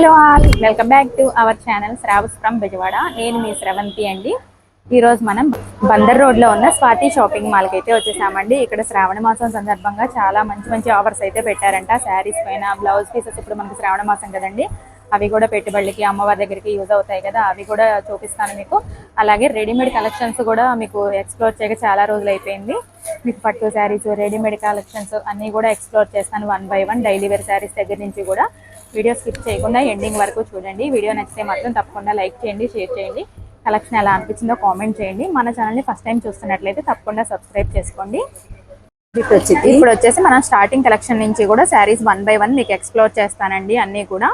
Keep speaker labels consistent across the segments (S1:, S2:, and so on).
S1: Hello all welcome back to our channel Shravas from Bezawada. నేను మీ శ్రవంతి అండి. ఈరోజు మనం బందర్ రోడ్లో ఉన్న స్వాతి షాపింగ్ మాల్కి అయితే వచ్చేసామండి. ఇక్కడ శ్రావణ మాసం సందర్భంగా చాలా మంచి మంచి ఆఫర్స్ అయితే పెట్టారంట. శారీస్ పైన బ్లౌజ్ పీసెస్ ఇప్పుడు మనకి శ్రావణ మాసం కదండి. అవి కూడా పెట్టుబడులకి అమ్మవారి దగ్గరికి యూజ్ అవుతాయి కదా. అవి కూడా చూపిస్తాను మీకు. అలాగే రెడీమేడ్ కలెక్షన్స్ కూడా మీకు ఎక్స్ప్లోర్ చేయక చాలా రోజులు అయిపోయింది. మీకు పట్టు శారీస్ రెడీమేడ్ కలెక్షన్స్ అన్నీ కూడా ఎక్స్ప్లోర్ చేస్తాను one by one daily wear sarees దగ్గర నుంచి కూడా. వీడియో స్కిప్ చేయకుండా ఎండింగ్ వరకు చూడండి. వీడియో నచ్చితే మాత్రం తప్పకుండా లైక్ చేయండి షేర్ చేయండి. కలెక్షన్ ఎలా అనిపించిందో కామెంట్ చేయండి. మన ఛానల్ని ఫస్ట్ టైం చూస్తున్నట్లయితే తప్పకుండా సబ్స్క్రైబ్ చేసుకోండి.
S2: ఇటు వచ్చింది.
S1: ఇప్పుడు వచ్చేసి మనం స్టార్టింగ్ కలెక్షన్ నుంచి కూడా శారీస్ వన్ బై వన్ మీకు ఎక్స్ప్లోర్ చేస్తానండి అన్నీ కూడా.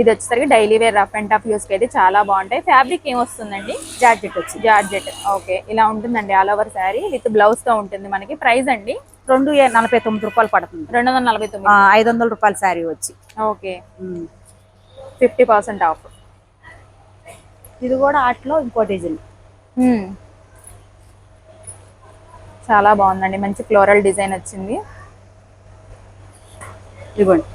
S1: ఇది వచ్చేసరికి daily wear rough and tough యూస్కి అయితే చాలా బాగుంటాయి. ఫ్యాబ్రిక్ ఏం వస్తుందండి?
S2: జాకెట్ వచ్చింది.
S1: జార్జెట్. ఓకే. ఇలా ఉంటుందండి ఆల్ ఓవర్ శారీ విత్ బ్లౌజ్తో ఉంటుంది మనకి. ప్రైస్ అండి?
S2: రెండు నలభై తొమ్మిది రూపాయలు పడుతుంది.
S1: రెండు వందల నలభై తొమ్మిది.
S2: ఐదు వందల రూపాయల శారీ వచ్చి.
S1: ఓకే. Fifty percent off.
S2: ఇది కూడా ఆటలో ఇంకో డిజైన్.
S1: చాలా బాగుందండి. మంచి ఫ్లోరల్ డిజైన్ వచ్చింది.
S2: ఇదిగోండి.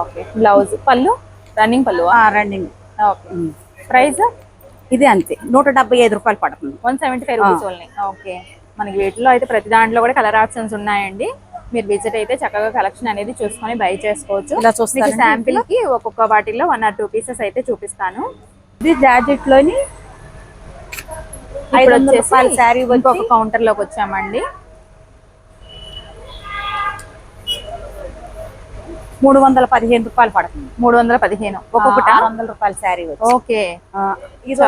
S1: Okay. Blouse. Pallu? Running pallu
S2: running.
S1: Okay. Price?
S2: ఇది అంతే. నూట డెబ్బై ఐదు రూపాయలు పడుతుంది.
S1: One seventy five rupees only. Okay. మనకి వీటిలో అయితే ప్రతి దాంట్లో కూడా కలర్ ఆప్షన్స్ ఉన్నాయండి. మీరు విజిట్ అయితే చక్కగా కలెక్షన్ అనేది చూసుకొని బై చేసుకోవచ్చు.
S2: ఇలా
S1: శాంపిల్కి ఒక్కొక్క వాటిల్లో వన్ ఆర్ టూ పీసెస్ అయితే చూపిస్తాను.
S2: ఇది జాకెట్లోని ఐదు
S1: ఇప్పుడు
S2: వందల
S1: వచ్చేసి
S2: రూపాయల శారీ
S1: ఇంకొక కౌంటర్లోకి వచ్చామండి.
S2: మూడు వందల పదిహేను రూపాయలు పడుతుంది.
S1: మూడు వందల పదిహేను.
S2: ఒక్కొక్కటి? ఆరు వందల రూపాయల శారీ
S1: ఓకే.
S2: ఇది.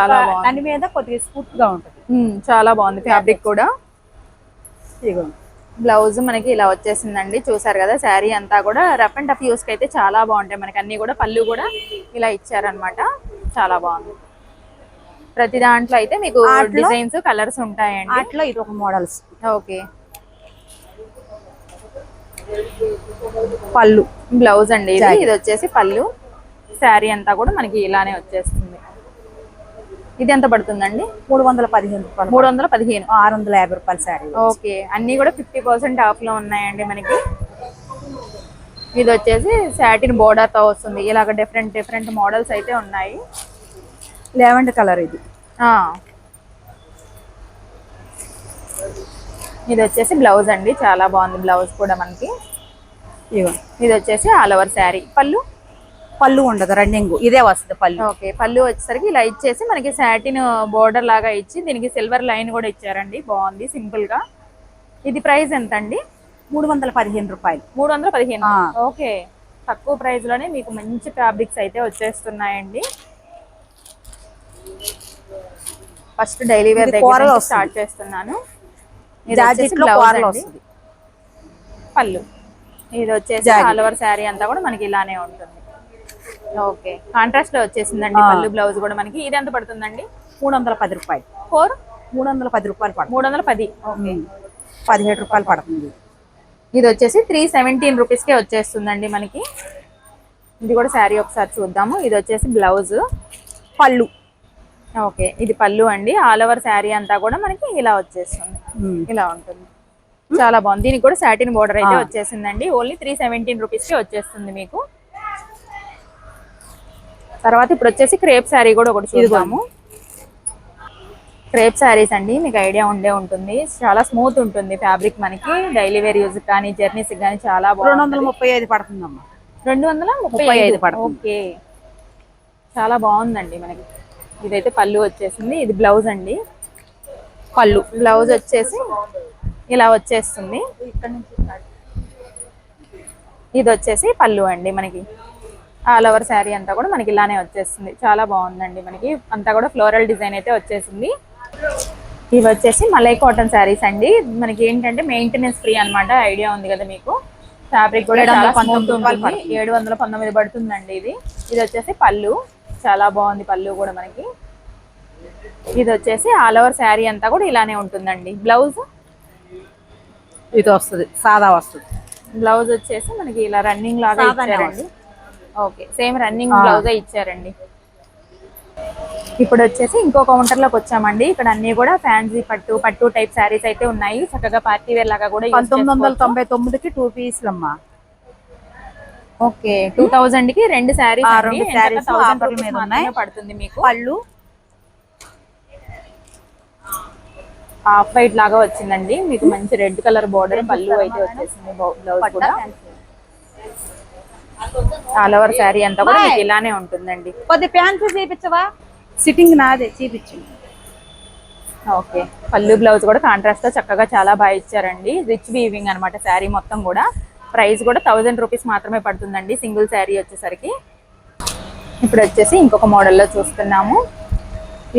S2: దాని మీద కొద్దిగా స్మూత్గా ఉంటుంది
S1: చాలా బాగుంది ఫ్యాబ్రిక్ కూడా. బ్లౌజ్ మనకి ఇలా వచ్చేసిందండి. చూసారు కదా శారీ అంతా కూడా రఫ్ అండ్ టఫ్ యూస్కి అయితే చాలా బాగుంటాయి. మనకి అన్ని కూడా పళ్ళు కూడా ఇలా ఇచ్చారనమాట చాలా బాగుంది. ప్రతి దాంట్లో అయితే మీకు డిజైన్స్ కలర్స్ ఉంటాయండి.
S2: ఆటలో ఇది ఒక మోడల్స్.
S1: ఓకే.
S2: పళ్ళు.
S1: బ్లౌజ్ అండి. ఇది వచ్చేసి పళ్ళు. శారీ అంతా కూడా మనకి ఇలానే వచ్చేస్తుంది. ఇది ఎంత పడుతుందండి?
S2: మూడు వందల పదిహేను రూపాయలు.
S1: మూడు వందల పదిహేను.
S2: ఆరు వందల యాభై రూపాయల శారీ.
S1: ఓకే. అన్ని కూడా ఫిఫ్టీ పర్సెంట్ ఆఫ్లో ఉన్నాయండి మనకి. ఇది వచ్చేసి సాటిన్ బోర్డర్తో వస్తుంది. ఇలాగ డిఫరెంట్ డిఫరెంట్ మోడల్స్ అయితే ఉన్నాయి.
S2: లెవెండ్ కలర్ ఇది.
S1: ఇది వచ్చేసి బ్లౌజ్ అండి. చాలా బాగుంది బ్లౌజ్ కూడా మనకి. ఇది వచ్చేసి ఆల్ ఓవర్ శారీ. పళ్ళు?
S2: పళ్ళు ఉండదు రన్నింగ్. ఇదే వస్తుంది పళ్ళు.
S1: ఓకే పళ్ళు వచ్చేసరికి ఇలా ఇచ్చేసి మనకి సాటిన్ బోర్డర్ లాగా ఇచ్చి దీనికి సిల్వర్ లైన్ కూడా ఇచ్చారండి. బాగుంది సింపుల్గా. ఇది ప్రైస్ ఎంత అండి
S2: మూడు వందల పదిహేను రూపాయలు.
S1: మూడు వందల పదిహేను. ఓకే. తక్కువ ప్రైస్లోనే మీకు మంచి ఫ్యాబ్రిక్స్ అయితే వచ్చేస్తున్నాయండి. ఫస్ట్ డైలీ వేర్ దగ్గర. స్టార్ట్ చేస్తున్నాను. పళ్ళు. ఇది వచ్చేసి. ఆల్ ఓవర్ శారీ అంతా కూడా మనకి ఇలానే ఉంటుంది. ఓకే. కాంట్రాస్ట్లో వచ్చేసిందండి. పళ్ళు బ్లౌజ్ కూడా మనకి. ఇది ఎంత పడుతుందండి?
S2: మూడు వందల పది రూపాయలు.
S1: ఫోర్?
S2: మూడు వందల పది రూపాయలు పడుతుంది.
S1: మూడు వందల పది. ఓకే.
S2: పదిహేడు రూపాయలు పడుతుంది.
S1: ఇది వచ్చేసి త్రీ సెవెంటీన్ రూపీస్కే వచ్చేస్తుందండి మనకి. ఇది కూడా శారీ ఒకసారి చూద్దాము. ఇది వచ్చేసి బ్లౌజ్.
S2: పళ్ళు.
S1: ఓకే. ఇది పళ్ళు అండి. ఆల్ ఓవర్ శారీ అంతా కూడా మనకి ఇలా వచ్చేస్తుంది. ఇలా ఉంటుంది. చాలా బాగుంది. దీనికి కూడా సాటిన్ బోర్డర్ అయితే. వచ్చేసిందండి. ఓన్లీ త్రీ సెవెంటీన్ రూపీస్కి వచ్చేస్తుంది మీకు. తర్వాత ఇప్పుడు వచ్చేసి క్రేప్ శారీ కూడా ఒకటి చూద్దాము. క్రేప్ శారీస్ అండి మీకు ఐడియా ఉండే ఉంటుంది. చాలా స్మూత్ ఉంటుంది ఫ్యాబ్రిక్ మనకి. డైలీ వేర్ యూజ్ కానీ జర్నీస్ కానీ చాలా
S2: రెండు వందల ముప్పై ఐదు పడుతుందమ్మా.
S1: రెండు వందల ముప్పై
S2: ఐదు.
S1: ఓకే. చాలా బాగుందండి మనకి. ఇదైతే పళ్ళు వచ్చేసింది. ఇది బ్లౌజ్ అండి. పళ్ళు. బ్లౌజ్ వచ్చేసి ఇలా వచ్చేస్తుంది. ఇది వచ్చేసి పళ్ళు అండి మనకి. ఆల్ ఓవర్ శారీ అంతా కూడా మనకి ఇలానే వచ్చేస్తుంది. చాలా బాగుందండి మనకి. అంతా కూడా ఫ్లోరల్ డిజైన్ అయితే వచ్చేసింది. ఇవి వచ్చేసి మలై కాటన్ శారీస్ అండి. మనకి ఏంటంటే మెయింటెనెన్స్ ఫ్రీ అన్నమాట. ఐడియా ఉంది కదా మీకు. ఫ్యాబ్రిక్ కూడా
S2: ఏడు
S1: చాలా
S2: వందల పంతొమ్మిది రూపాయలు
S1: ఉంటుంది ఏడు వందల పంతొమ్మిది పడుతుందండి ఇది. ఇది వచ్చేసి పళ్ళు. చాలా బాగుంది పళ్ళు కూడా మనకి. ఇది వచ్చేసి ఆల్ ఓవర్ శారీ అంతా కూడా ఇలానే ఉంటుందండి. బ్లౌజ్?
S2: ఇది వస్తుంది. సాదా వస్తుంది.
S1: బ్లౌజ్ వచ్చేసి మనకి ఇలా రన్నింగ్ లాగా ఇచ్చారండి. Okay same running. బ్లౌజే ఇచ్చారండి. ఇప్పుడు వచ్చేసి ఇంకో కౌంటర్లోకి వచ్చామండి. ఇక్కడ అన్ని కూడా ఫ్యాన్సీ పట్టు పట్టు టైప్ శారీస్ అయితే ఉన్నాయి. చక్కగా పార్టీ వేర్ లాగా కూడా
S2: పంతొమ్మిది వందల. తొంభై తొమ్మిదికి టూ పీసులు అమ్మా.
S1: ఓకే టూ థౌజండ్కి రెండు శారీస్
S2: ఉన్నాయి.
S1: పడుతుంది మీకు?
S2: పళ్ళు.
S1: హాఫ్ వైట్ లాగా వచ్చిందండి. మీకు మంచి రెడ్ కలర్ బార్డర్ పళ్ళు అయితే వచ్చేసింది బ్లౌజ్ కూడా. ఆల్ ఓవర్ శారీ అంతా కూడా మీకు ఇలానే ఉంటుందండి.
S2: కొద్ది ప్యాంట్ చూపించవా? సిట్టింగ్ నాదే చూపించు.
S1: ఓకే. పళ్ళు బ్లౌజ్ కూడా కాంట్రాస్ట్తో చక్కగా చాలా బాగా ఇచ్చారండి. రిచ్ వీవింగ్ అన్నమాట శారీ మొత్తం కూడా. ప్రైస్ కూడా థౌజండ్ రూపీస్ మాత్రమే పడుతుందండి సింగిల్ శారీ వచ్చేసరికి. ఇప్పుడు వచ్చేసి ఇంకొక మోడల్లో చూస్తున్నాము.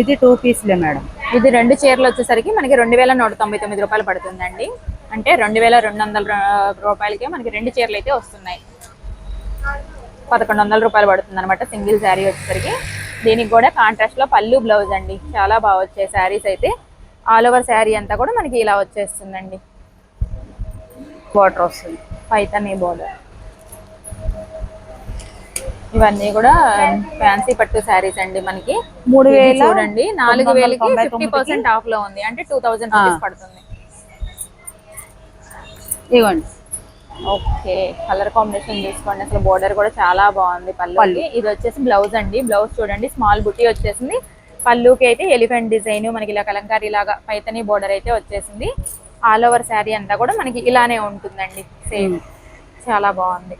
S2: ఇది టూ పీస్లే మేడం.
S1: ఇది రెండు చీరలు వచ్చేసరికి మనకి రెండు వేల నూట తొంభై తొమ్మిది రూపాయలు పడుతుందండి. అంటే రెండు వేల రెండు వందల రూపాయలకే మనకి రెండు చీరలు అయితే వస్తున్నాయి. పదకొండు వందల రూపాయలు పడుతుంది అనమాట సింగిల్ శారీ వచ్చేసరికి. దీనికి కూడా కాంట్రాస్ట్లో పళ్ళు బ్లౌజ్ అండి. చాలా బాగా వచ్చాయి శారీస్ అయితే. ఆల్ ఓవర్ శారీ అంతా కూడా మనకి ఇలా వచ్చేస్తుందండి.
S2: వాటర్ వస్తుంది.
S1: పైతని బోర్డర్ ఇవన్నీ కూడా ఫ్యాన్సీ పట్టు శారీస్ అండి మనకి.
S2: మూడు వేల
S1: చూడండి నాలుగు వేలకి ఫిఫ్టీ పర్సెంట్ ఆఫ్లో ఉంది. అంటే టూ థౌసండ్ రూపీస్ పడుతుంది.
S2: ఇవ్వండి
S1: ఓకే కలర్ కాంబినేషన్ చూసుకోండి అసలు బోర్డర్ కూడా చాలా బాగుంది పళ్ళుకి. ఇది వచ్చేసి బ్లౌజ్ అండి. బ్లౌజ్ చూడండి స్మాల్ బుట్టి వచ్చేసింది. పళ్ళుకి అయితే ఎలిఫెంట్ డిజైన్ మనకి ఇలా కలంకారీ లాగా పైతని బోర్డర్ అయితే వచ్చేసింది. ఆల్ ఓవర్ శారీ అంతా కూడా మనకి ఇలానే ఉంటుందండి. సేమ్ చాలా బాగుంది.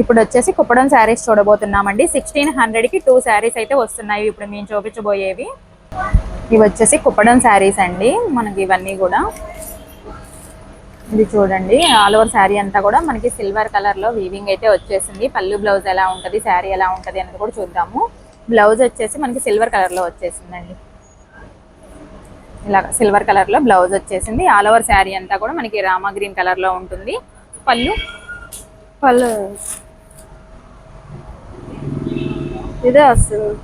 S1: ఇప్పుడు వచ్చేసి కుప్పడం శారీస్ చూడబోతున్నామండి. సిక్స్టీన్ హండ్రెడ్కి టూ శారీస్ అయితే వస్తున్నాయి ఇప్పుడు మేము చూపించబోయేవి. ఇవి వచ్చేసి కుప్పడం శారీస్ అండి. మనకి ఇవన్నీ కూడా. ఇది చూడండి. ఆల్ ఓవర్ శారీ అంతా కూడా మనకి సిల్వర్ కలర్లో వీవింగ్ అయితే వచ్చేసింది. పళ్ళు బ్లౌజ్ ఎలా ఉంటది శారీ ఎలా ఉంటది అనేది కూడా చూద్దాము. బ్లౌజ్ వచ్చేసి మనకి సిల్వర్ కలర్లో వచ్చేసిందండి. ఇలా సిల్వర్ కలర్లో బ్లౌజ్ వచ్చేసింది. ఆల్ ఓవర్ శారీ అంతా కూడా మనకి రామా గ్రీన్ కలర్లో ఉంటుంది. పళ్ళు?
S2: పళ్ళు. ఇదే వస్తుంది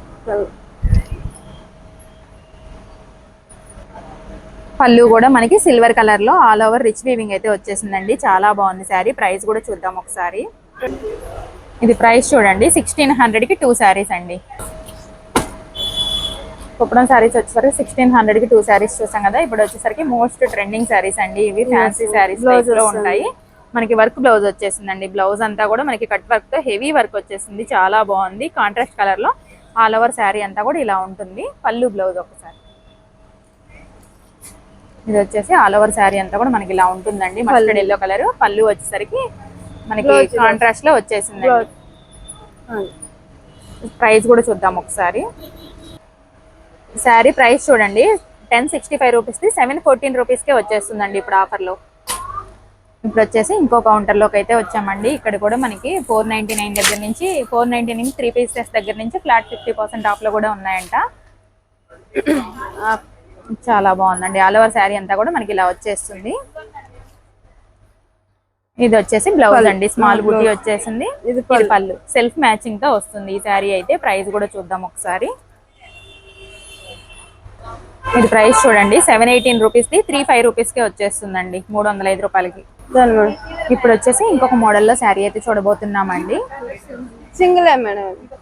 S1: పళ్ళు కూడా మనకి సిల్వర్ కలర్లో ఆల్ ఓవర్ రిచ్ వీవింగ్ అయితే వచ్చేసిందండి. చాలా బాగుంది శారీ. ప్రైస్ కూడా చూద్దాం ఒకసారి. ఇది ప్రైస్ చూడండి. సిక్స్టీన్ హండ్రెడ్కి టూ శారీస్ అండి. కుప్పడం శారీస్ వచ్చేసరికి సిక్స్టీన్ హండ్రెడ్కి టూ శారీస్ చూసాం కదా. ఇప్పుడు వచ్చేసరికి మోస్ట్ ట్రెండింగ్ శారీస్ అండి. ఇవి ఫ్యాన్సీ శారీస్లో ఉంటాయి. మనకి వర్క్ బ్లౌజ్ వచ్చేసిందండి. బ్లౌజ్ అంతా కూడా మనకి కట్ వర్క్తో హెవీ వర్క్ వచ్చేసింది. చాలా బాగుంది. కాంట్రాస్ట్ కలర్లో ఆల్ ఓవర్ శారీ అంతా కూడా ఇలా ఉంటుంది. పళ్ళు బ్లౌజ్ ఒకసారి. ఇది వచ్చేసి ఆల్ ఓవర్ శారీ అంతా కూడా మనకి ఇలా ఉంటుందండి. మస్టర్డ్ ఎల్లో కలర్ పళ్ళు వచ్చేసరికి మనకి కాంట్రాస్ట్లో వచ్చేసింది ప్రైస్ కూడా చూద్దాం ఒకసారి. శారీ ప్రైస్ చూడండి. టెన్ సిక్స్టీ ఫైవ్ రూపీస్ది సెవెన్ ఫోర్టీన్ రూపీస్కే వచ్చేస్తుందండి ఇప్పుడు ఆఫర్లో ఇప్పుడు వచ్చేసి ఇంకో కౌంటర్లోకి అయితే వచ్చామండి. ఇక్కడ కూడా మనకి ఫోర్ నైంటీ నైన్ దగ్గర నుంచి four ninety nine three pieces దగ్గర నుంచి ఫ్లాట్ ఫిఫ్టీ పర్సెంట్ ఆఫ్లో కూడా ఉన్నాయంట. చాలా బాగుందండి. ఆల్ ఓవర్ శారీ అంతా కూడా మనకి ఇలా వచ్చేస్తుంది. ఇది వచ్చేసి బ్లౌజ్ అండి. స్మాల్ బుటీ వచ్చేసింది. ఇది పళ్ళు. సెల్ఫ్ మ్యాచింగ్తో వస్తుంది ఈ శారీ అయితే. ప్రైస్ కూడా చూద్దాం ఒకసారి. ఇది ప్రైస్ చూడండి. సెవెన్ ఎయిటీన్ రూపీస్ ది. త్రీ ఫైవ్ రూపీస్కి వచ్చేస్తుందండి. మూడు వందల ఐదు రూపాయలకి. ఇప్పుడు వచ్చేసి ఇంకొక మోడల్లో శారీ అయితే చూడబోతున్నామండి.
S2: సింగిలే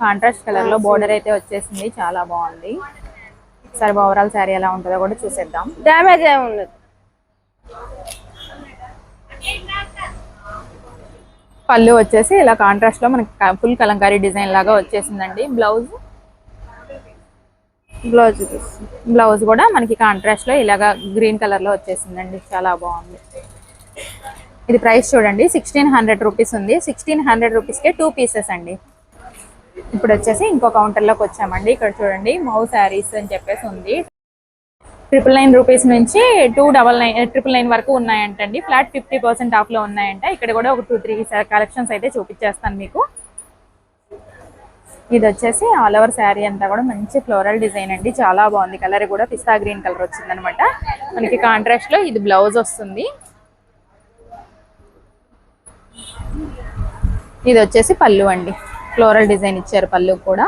S1: కాంట్రాస్ట్ కలర్లో బోర్డర్ అయితే వచ్చేసింది. చాలా బాగుంది. సరే ఓవరాల్ శారీ ఎలా ఉంటుందో కూడా చూసేద్దాం.
S2: డ్యామేజ్ ఏమి ఉండదు.
S1: పళ్ళు వచ్చేసి ఇలా కాంట్రాస్ట్లో మనకి ఫుల్ కలంకారీ డిజైన్ లాగా వచ్చేసిందండి. బ్లౌజ్
S2: బ్లౌజ్
S1: బ్లౌజ్ కూడా మనకి కాంట్రాస్ట్లో ఇలాగా గ్రీన్ కలర్లో వచ్చేసిందండి. చాలా బాగుంది. ఇది ప్రైస్ చూడండి. సిక్స్టీన్ హండ్రెడ్ రూపీస్ ఉంది. సిక్స్టీన్ హండ్రెడ్ రూపీస్కే టూ పీసెస్ అండి. ఇప్పుడు వచ్చేసి ఇంకో కౌంటర్లోకి వచ్చామండి. ఇక్కడ చూడండి మౌ శారీస్ అని చెప్పేసి ఉంది. ట్రిపుల్ నైన్ రూపీస్ నుంచి two double nine triple nine వరకు ఉన్నాయంటండి. ఫ్లాట్ ఫిఫ్టీ పర్సెంట్ ఆఫ్లో ఉన్నాయంట. ఇక్కడ కూడా ఒక టూ త్రీ కలెక్షన్స్ అయితే చూపించేస్తాను మీకు. ఇది వచ్చేసి ఆల్ ఓవర్ శారీ అంతా కూడా మంచి ఫ్లోరల్ డిజైన్ అండి. చాలా బాగుంది. కలర్ కూడా పిస్తా గ్రీన్ కలర్ వచ్చింది అనమాట మనకి కాంట్రాస్ట్లో ఇది బ్లౌజ్ వస్తుంది. ఇది వచ్చేసి పళ్ళు అండి. ఫ్లోరల్ డిజైన్ ఇచ్చారు పళ్ళు కూడా.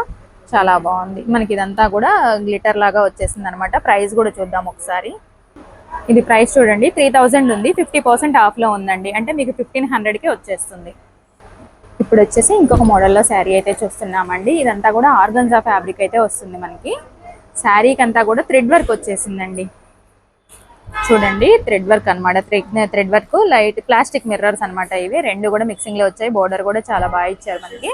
S1: చాలా బాగుంది. మనకి ఇదంతా కూడా గ్లిటర్ లాగా వచ్చేసింది అనమాట ప్రైస్ కూడా చూద్దాం ఒకసారి. ఇది ప్రైస్ చూడండి. త్రీ థౌజండ్ ఉంది. ఫిఫ్టీ పర్సెంట్ ఆఫ్లో ఉందండి. అంటే మీకు ఫిఫ్టీన్ హండ్రెడ్కి వచ్చేస్తుంది. ఇప్పుడు వచ్చేసి ఇంకొక మోడల్లో శారీ అయితే చూస్తున్నామండి. ఇదంతా కూడా ఆర్గన్జా ఫ్యాబ్రిక్ అయితే వస్తుంది మనకి. శారీకి అంతా కూడా థ్రెడ్ వర్క్ వచ్చేసిందండి. చూడండి. థ్రెడ్ వర్క్ అనమాట thread work light plastic mirrors అన్నమాట ఇవి. రెండు కూడా మిక్సింగ్లో వచ్చాయి. బోర్డర్ కూడా చాలా బాగా ఇచ్చారు మనకి.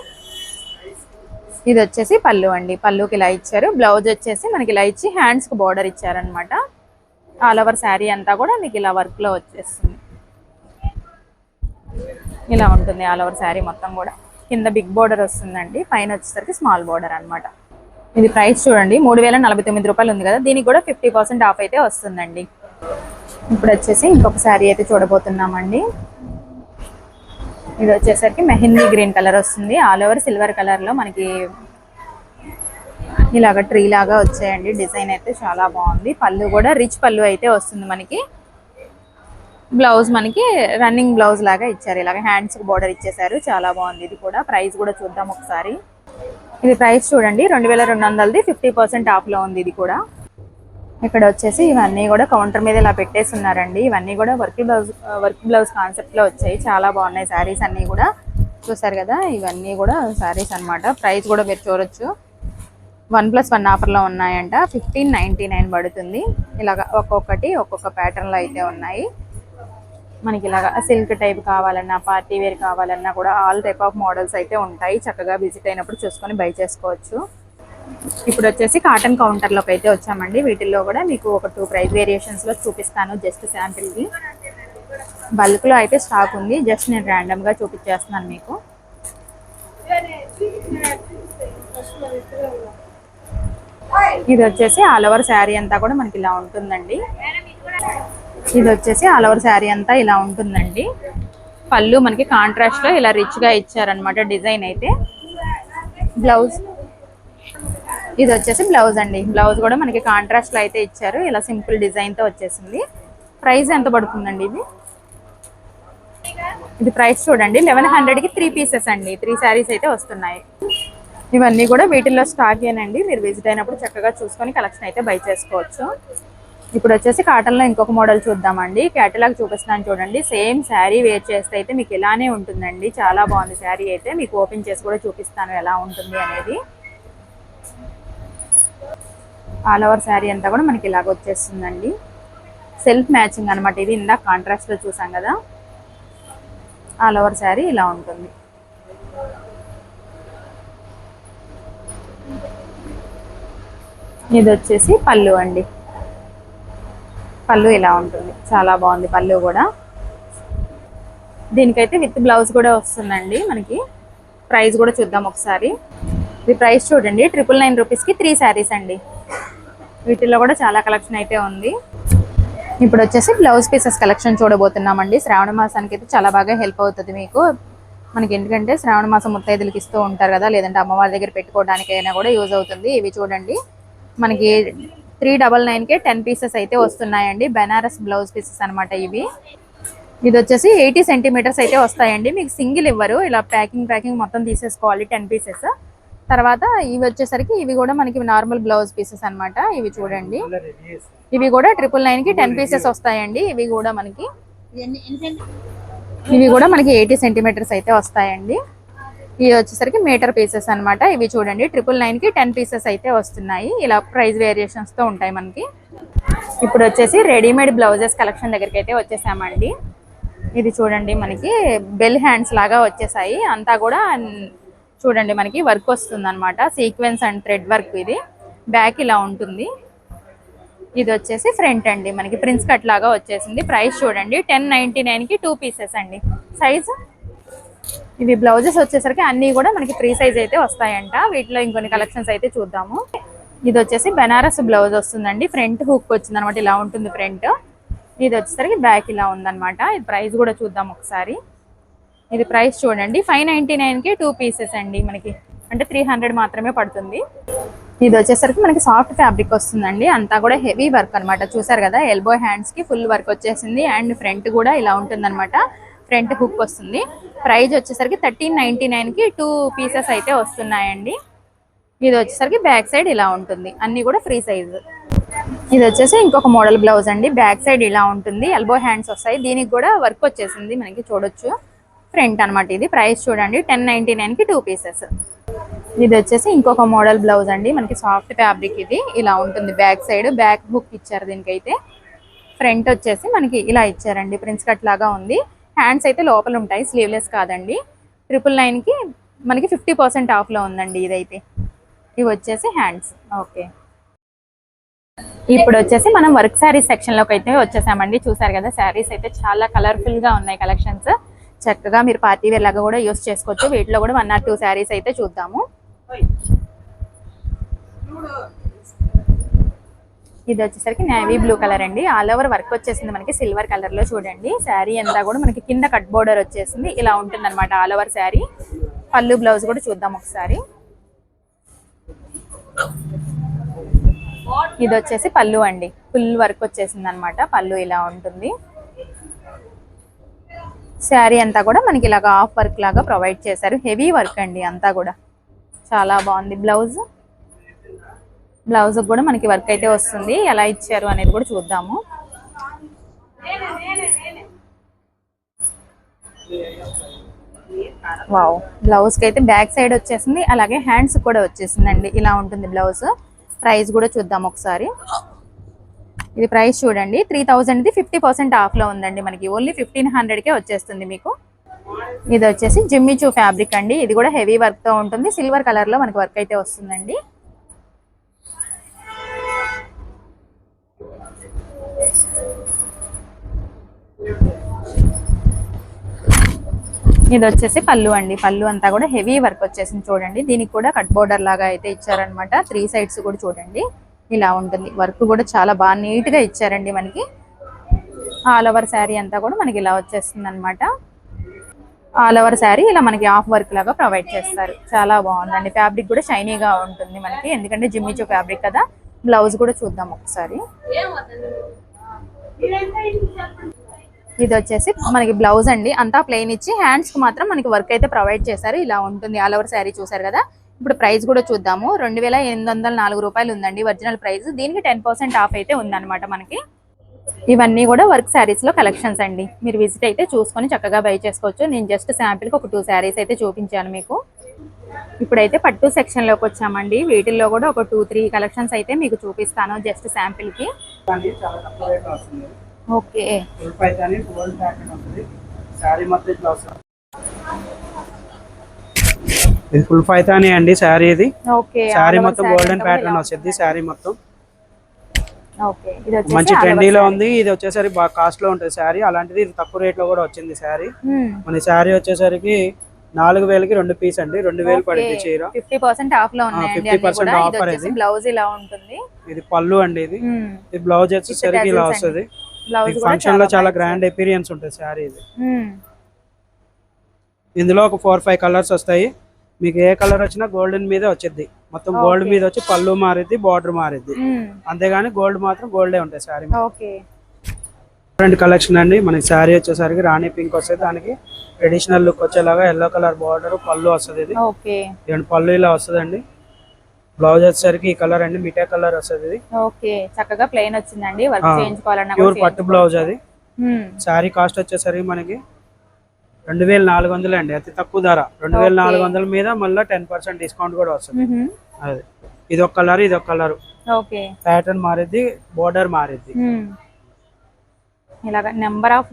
S1: ఇది వచ్చేసి పళ్ళు అండి. పళ్ళుకి ఇలా ఇచ్చారు. బ్లౌజ్ వచ్చేసి మనకి ఇలా ఇచ్చి హ్యాండ్స్కి బోర్డర్ ఇచ్చారనమాట ఆల్ ఓవర్ శారీ అంతా కూడా మీకు ఇలా వర్క్లో వచ్చేస్తుంది. ఇలా ఉంటుంది ఆల్ ఓవర్ శారీ మొత్తం కూడా. కింద బిగ్ బోర్డర్ వస్తుందండి. పైన వచ్చేసరికి స్మాల్ బోర్డర్ అన్నమాట. ఇది ప్రైస్ చూడండి. మూడు వేల నలభై తొమ్మిది రూపాయలు ఉంది కదా. దీనికి కూడా ఫిఫ్టీ పర్సెంట్ ఆఫ్ అయితే వస్తుందండి. ఇప్పుడు వచ్చేసి ఇంకొక శారీ అయితే చూడబోతున్నామండి. ఇది వచ్చేసరికి మెహందీ గ్రీన్ కలర్ వస్తుంది. ఆల్ ఓవర్ సిల్వర్ కలర్లో మనకి ఇలాగ ట్రీ లాగా వచ్చాయండి. డిజైన్ అయితే చాలా బాగుంది. పళ్ళు కూడా రిచ్ పళ్ళు అయితే వస్తుంది మనకి. బ్లౌజ్ మనకి రన్నింగ్ బ్లౌజ్ లాగా ఇచ్చారు. ఇలాగ హ్యాండ్స్కి బోర్డర్ ఇచ్చేసారు. చాలా బాగుంది. ఇది కూడా ప్రైస్ కూడా చూద్దాం ఒకసారి. ఇది ప్రైస్ చూడండి. రెండు వేల రెండు వందలది ఫిఫ్టీ పర్సెంట్ ఆఫ్లో ఉంది ఇది కూడా. ఇక్కడ వచ్చేసి ఇవన్నీ కూడా కౌంటర్ మీద ఇలా పెట్టేసి ఉన్నారండి. ఇవన్నీ కూడా వర్క్ బ్లౌజ్ వర్క్ బ్లౌజ్ కాన్సెప్ట్లో వచ్చాయి. చాలా బాగున్నాయి శారీస్ అన్ని కూడా. చూసారు కదా ఇవన్నీ కూడా శారీస్ అన్నమాట. ప్రైస్ కూడా మీరు చూడొచ్చు. వన్ ప్లస్ వన్ ఆఫర్లో ఉన్నాయంట. ఫిఫ్టీన్ నైంటీ నైన్ పడుతుంది. ఇలాగ ఒక్కొక్కటి ఒక్కొక్క ప్యాటర్న్లో అయితే ఉన్నాయి. మనకి ఇలాగ సిల్క్ టైప్ కావాలన్నా పార్టీ వేర్ కావాలన్నా కూడా ఆల్ టైప్ ఆఫ్ మోడల్స్ అయితే ఉంటాయి. చక్కగా విజిట్ అయినప్పుడు చూసుకొని బై చేసుకోవచ్చు. ఇప్పుడు వచ్చేసి కాటన్ కౌంటర్లోకి అయితే వచ్చామండి. వీటిల్లో కూడా మీకు ఒక టూ ప్రైస్ వేరియేషన్స్లో చూపిస్తాను. జస్ట్ శాంపిల్కి బల్క్లో అయితే స్టాక్ ఉంది. జస్ట్ నేను ర్యాండమ్గా చూపించేస్తున్నాను మీకు. ఇది వచ్చేసి ఆల్ ఓవర్ శారీ అంతా కూడా మనకి ఇలా ఉంటుందండి. ఇది వచ్చేసి ఆల్ ఓవర్ శారీ అంతా ఇలా ఉంటుందండి. పళ్ళు మనకి కాంట్రాస్ట్లో ఇలా రిచ్గా ఇచ్చారనమాట డిజైన్ అయితే. బ్లౌజ్ ఇది వచ్చేసి బ్లౌజ్ అండి. బ్లౌజ్ కూడా మనకి కాంట్రాస్ట్లో అయితే ఇచ్చారు. ఇలా సింపుల్ డిజైన్తో వచ్చేసింది. ప్రైస్ ఎంత పడుతుందండి ఇది? ఇది ప్రైస్ చూడండి. లెవెన్ హండ్రెడ్కి త్రీ పీసెస్ అండి. త్రీ శారీస్ అయితే వస్తున్నాయి. ఇవన్నీ కూడా వీటిల్లో స్టాక్ ఏనండి. మీరు విజిట్ అయినప్పుడు చక్కగా చూసుకొని కలెక్షన్ అయితే బై చేసుకోవచ్చు. ఇప్పుడు వచ్చేసి కాటన్లో ఇంకొక మోడల్ చూద్దామండి. కేటలాగ్ చూపిస్తున్నాను చూడండి. సేమ్ శారీ వేర్ చేస్తే అయితే మీకు ఇలానే ఉంటుందండి. చాలా బాగుంది శారీ అయితే. మీకు ఓపెన్ చేసి కూడా చూపిస్తాను ఎలా ఉంటుంది అనేది. ఆల్ ఓవర్ శారీ అంతా కూడా మనకి ఇలాగ వచ్చేస్తుందండి. సెల్ఫ్ మ్యాచింగ్ అనమాట ఇది. ఇందాక కాంట్రాస్ట్లో చూసాం కదా. ఆల్ ఓవర్ శారీ ఇలా ఉంటుంది. ఇది వచ్చేసి పళ్ళు అండి. పళ్ళు ఇలా ఉంటుంది. చాలా బాగుంది పళ్ళు కూడా. దీనికైతే విత్ బ్లౌజ్ కూడా వస్తుందండి మనకి. ప్రైస్ కూడా చూద్దాం ఒకసారి. ఇది ప్రైస్ చూడండి. ట్రిపుల్ నైన్ రూపీస్కి త్రీ శారీస్ అండి. వీటిల్లో కూడా చాలా కలెక్షన్ అయితే ఉంది. ఇప్పుడు వచ్చేసి బ్లౌజ్ పీసెస్ కలెక్షన్ చూడబోతున్నామండి. శ్రావణ మాసానికి అయితే చాలా బాగా హెల్ప్ అవుతుంది మీకు. మనకి ఎందుకంటే శ్రావణ మాసం ముత్తైదులకి ఇస్తూ ఉంటారు కదా లేదంటే అమ్మవారి దగ్గర పెట్టుకోవడానికైనా కూడా యూజ్ అవుతుంది. ఇవి చూడండి. మనకి త్రీ డబల్ నైన్కే టెన్ పీసెస్ అయితే వస్తున్నాయండి. బెనారస్ బ్లౌజ్ పీసెస్ అన్నమాట ఇవి. ఇది వచ్చేసి ఎయిటీ సెంటీమీటర్స్ అయితే వస్తాయండి. మీకు సింగిల్ ఇవ్వరు. ఇలా ప్యాకింగ్ ప్యాకింగ్ మొత్తం తీసేసుకోవాలి టెన్ పీసెస్. తర్వాత ఇవి వచ్చేసరికి ఇవి కూడా మనకి నార్మల్ బ్లౌజ్ పీసెస్ అన్నమాట. ఇవి చూడండి. ఇవి కూడా ట్రిపుల్ నైన్కి టెన్ పీసెస్ వస్తాయండి. ఇవి కూడా మనకి ఇవి కూడా మనకి ఎయిటీ సెంటీమీటర్స్ అయితే వస్తాయండి. ఇవి వచ్చేసరికి మీటర్ పీసెస్ అన్నమాట. ఇవి చూడండి. ట్రిపుల్ నైన్కి టెన్ పీసెస్ అయితే వస్తున్నాయి. ఇలా ప్రైస్ వేరియేషన్స్తో ఉంటాయి మనకి. ఇప్పుడు వచ్చేసి రెడీమేడ్ బ్లౌజెస్ కలెక్షన్ దగ్గరికి అయితే వచ్చేసామండి. ఇది చూడండి మనకి బెల్ హ్యాండ్స్ లాగా వచ్చేసాయి. అంతా కూడా చూడండి మనకి వర్క్ వస్తుంది అనమాట సీక్వెన్స్ అండ్ థ్రెడ్ వర్క్ ఇది. బ్యాక్ ఇలా ఉంటుంది. ఇది వచ్చేసి ఫ్రంట్ అండి. మనకి ప్రిన్స్ కట్ లాగా వచ్చేసింది. ప్రైస్ చూడండి. టెన్ నైన్టీ కి టూ పీసెస్ అండి. సైజు? ఇవి బ్లౌజెస్ వచ్చేసరికి అన్నీ కూడా మనకి ఫ్రీ సైజ్ అయితే వస్తాయంట. వీటిలో ఇంకొన్ని కలెక్షన్స్ అయితే చూద్దాము. ఇది వచ్చేసి బెనారస్ బ్లౌజ్ వస్తుందండి. ఫ్రంట్ హుక్ వచ్చింది అనమాట ఇలా ఉంటుంది ఫ్రంట్. ఇది వచ్చేసరికి బ్యాక్ ఇలా ఉందన్నమాట. ఇది ప్రైస్ కూడా చూద్దాం ఒకసారి. ఇది ప్రైస్ చూడండి. ఫైవ్ నైన్టీ కి టూ పీసెస్ అండి మనకి. అంటే త్రీ హండ్రెడ్ మాత్రమే పడుతుంది. ఇది వచ్చేసరికి మనకి సాఫ్ట్ ఫ్యాబ్రిక్ వస్తుందండి. అంతా కూడా హెవీ వర్క్ అన్నమాట. చూసారు కదా ఎల్బో హ్యాండ్స్కి ఫుల్ వర్క్ వచ్చేసింది. అండ్ ఫ్రంట్ కూడా ఇలా ఉంటుందన్నమాట. ఫ్రంట్ హుక్ వస్తుంది. ప్రైజ్ వచ్చేసరికి థర్టీన్ నైన్టీ కి టూ పీసెస్ అయితే వస్తున్నాయండి. ఇది వచ్చేసరికి బ్యాక్ సైడ్ ఇలా ఉంటుంది. అన్ని కూడా ఫ్రీ సైజ్. ఇది వచ్చేసి ఇంకొక మోడల్ బ్లౌజ్ అండి. బ్యాక్ సైడ్ ఇలా ఉంటుంది. ఎల్బో హ్యాండ్స్ వస్తాయి. దీనికి కూడా వర్క్ వచ్చేసింది మనకి చూడొచ్చు. ఫ్రంట్ అన్నమాట ఇది. ప్రైస్ చూడండి టెన్ నైన్టీ కి టూ పీసెస్. ఇది వచ్చేసి ఇంకొక మోడల్ బ్లౌజ్ అండి. మనకి సాఫ్ట్ ఫ్యాబ్రిక్ ఇది. ఇలా ఉంటుంది బ్యాక్ సైడ్ బ్యాక్ హుక్ ఇచ్చారు దీనికైతే. ఫ్రంట్ వచ్చేసి మనకి ఇలా ఇచ్చారండి ప్రిన్స్ కట్ లాగా ఉంది. హ్యాండ్స్ అయితే లోపల ఉంటాయి స్లీవ్లెస్ కాదండి. ట్రిపుల్ నైన్కి మనకి ఫిఫ్టీ పర్సెంట్ ఆఫ్లో ఉందండి ఇదైతే. ఇవి వచ్చేసి హ్యాండ్స్. ఓకే. ఇప్పుడు వచ్చేసి మనం వర్క్ శారీస్ సెక్షన్లోకి అయితే వచ్చేసామండి. చూసారు కదా శారీస్ అయితే చాలా కలర్ఫుల్గా ఉన్నాయి కలెక్షన్స్. చక్కగా మీరు పార్టీ వేర్ లాగా కూడా యూస్ చేసుకోవచ్చు. వీటిలో కూడా వన్ ఆర్ టూ శారీస్ అయితే చూద్దాము. ఇది వచ్చేసరికి నేవీ బ్లూ కలర్ అండి. ఆల్ ఓవర్ వర్క్ వచ్చేసింది మనకి సిల్వర్ కలర్లో చూడండి. శారీ అంతా కూడా మనకి కింద కట్ బోర్డర్ వచ్చేసింది. ఇలా ఉంటుంది అనమాట ఆల్ ఓవర్ శారీ పళ్ళు బ్లౌజ్ కూడా చూద్దాం ఒకసారి. ఇది వచ్చేసి పళ్ళు అండి. ఫుల్ వర్క్ వచ్చేసింది అనమాట పళ్ళు ఇలా ఉంటుంది. శారీ అంతా కూడా మనకి ఇలాగా హాఫ్ వర్క్ లాగా ప్రొవైడ్ చేశారు. హెవీ వర్క్ అండి అంతా కూడా. చాలా బాగుంది. బ్లౌజ్. బ్లౌజ్ కూడా మనకి వర్క్ అయితే వస్తుంది. ఎలా ఇచ్చారు అనేది కూడా చూద్దాము. వావ్. బ్లౌజ్కి అయితే బ్యాక్ సైడ్ వచ్చేసింది. అలాగే హ్యాండ్స్ కూడా వచ్చేసిందండి. ఇలా ఉంటుంది బ్లౌజ్. ప్రైస్ కూడా చూద్దాం ఒకసారి. ఇది ప్రైస్ చూడండి. త్రీ థౌజండ్ది ఫిఫ్టీ పర్సెంట్ ఆఫ్లో ఉందండి మనకి. ఓన్లీ ఫిఫ్టీన్ హండ్రెడ్కే వచ్చేస్తుంది మీకు. ఇది వచ్చేసి జిమ్మిచూ ఫ్యాబ్రిక్ అండి. ఇది కూడా హెవీ వర్క్తో ఉంటుంది. సిల్వర్ కలర్లో మనకి వర్క్ అయితే వస్తుందండి. ఇది వచ్చేసి పళ్ళు అండి. పళ్ళు అంతా కూడా హెవీ వర్క్ వచ్చేసింది చూడండి. దీనికి కూడా కట్ బోర్డర్ లాగా అయితే ఇచ్చారనమాట త్రీ సైడ్స్ కూడా చూడండి. ఇలా ఉంటుంది. వర్క్ కూడా చాలా బాగా నీట్గా ఇచ్చారండి మనకి. ఆల్ ఓవర్ శారీ అంతా కూడా మనకి ఇలా వచ్చేస్తుంది అనమాట ఆల్ ఓవర్ శారీ ఇలా మనకి ఆఫ్ వర్క్ లాగా ప్రొవైడ్ చేస్తారు. చాలా బాగుందండి. ఫ్యాబ్రిక్ కూడా షైనీగా ఉంటుంది మనకి. ఎందుకంటే జిమ్మిచో ఫ్యాబ్రిక్ కదా. బ్లౌజ్ కూడా చూద్దాం ఒకసారి. ఇది వచ్చేసి మనకి బ్లౌజ్ అండి. అంతా ప్లెయిన్ ఇచ్చి హ్యాండ్స్కి మాత్రం మనకి వర్క్ అయితే ప్రొవైడ్ చేశారు. ఇలా ఉంటుంది. ఆల్ ఓవర్ శారీ చూసారు కదా. ఇప్పుడు ప్రైస్ కూడా చూద్దాము. రెండు వేల ఎనిమిది వందల నాలుగు రూపాయలు ఉందండి ఒరిజినల్ ప్రైస్ దీనికి టెన్ పర్సెంట్ ఆఫ్ అయితే ఉందన్నమాట మనకి. ఇవన్నీ కూడా వర్క్ శారీస్లో కలెక్షన్స్ అండి. మీరు విజిట్ అయితే చూసుకొని చక్కగా బై చేసుకోవచ్చు. నేను జస్ట్ శాంపిల్కి ఒక టూ శారీస్ అయితే చూపించాను మీకు. ఇప్పుడైతే పట్టు సెక్షన్లోకి వచ్చామండి. వీటిల్లో కూడా ఒక టూ త్రీ కలెక్షన్స్ అయితే మీకు చూపిస్తాను just sample okay.
S3: Full Paithani gold pattern వస్తుంది శారీ మొత్తం ఇట్లా వస్తుంది ఇది ఫుల్ పైతాని అండి శారీ ఇది.
S1: ఓకే.
S3: శారీ మొత్తం గోల్డెన్ ప్యాటర్న్ వస్తుంది శారీ మొత్తం. మంచి ట్రెండీలో. ఉంది. ఇది వచ్చేసరికి బాగా కాస్ట్లో ఉంటుంది శారీ. అలాంటిది తక్కువ రేట్లో కూడా వచ్చింది శారీ. మన శారీ వచ్చేసరికి నాలుగు వేలకి రెండు పీస్ అండి. రెండు వేలు పడింది చీర.
S1: ఫిఫ్టీ పర్సెంట్ ఆఫ్లో
S3: 50%
S1: అన్ని కూడా. ఇది. బ్లౌజ్ ఇలా ఉంటుంది.
S3: ఇది పళ్ళు అండి ఇది. బ్లౌజ్ వచ్చేసరికి ఇలా వస్తుంది.
S1: బ్లౌజ్
S3: ఫంక్షన్లో చాలా గ్రాండ్ ఎపీరియన్స్ ఉంటుంది శారీ ఇది.
S1: Hmm.
S3: ఇందులో ఒక ఫోర్ ఫైవ్ కలర్స్ వస్తాయి. మీకు ఏ కలర్ వచ్చినా గోల్డెన్ మీదే వచ్చింది మొత్తం గోల్డ్ మీద వచ్చి పళ్ళు మారిద్ది బార్డర్ మారిద్ది.
S1: Hmm.
S3: అంతేగాని గోల్డ్ మాత్రం గోల్డే ఉంటాయి శారీ డిఫరెంట్ కలెక్షన్ అండి. మనకి శారీ వచ్చేసరికి రాణి పింక్ వస్తుంది దానికి ట్రెడిషనల్ లుక్ వచ్చేలాగా ఎల్లో కలర్ బార్డర్ పళ్ళు వస్తుంది ఇది. పళ్ళు ఇలా వస్తుందండి. బ్లౌజ్ వచ్చేసరికి ఈ కలర్ అండి మిఠా కలర్ వస్తుంది ఇది.
S1: ఓకే చక్కగా ప్లెయిన్ వచ్చిందండి. వర్క్ చేయించుకోవాలన్నా
S3: ప్యూర్ పట్టు బ్లౌజ్ అది.
S1: Hmm.
S3: శారీ కాస్ట్ వచ్చేసరికి మనకి రెండు వేల నాలుగు వందలు అండి అతి తక్కువ ధర. రెండు వేల నాలుగు వందల మీద మళ్ళీ టెన్ పర్సెంట్ డిస్కౌంట్ కూడా వస్తుంది. అది. ఇది ఒక కలర్ ఇది ఒక కలర్ ప్యాటర్న్ మారిద్ది బోర్డర్ మారిద్ది.
S1: Hmm. ఇలాగ నెంబర్ ఆఫ్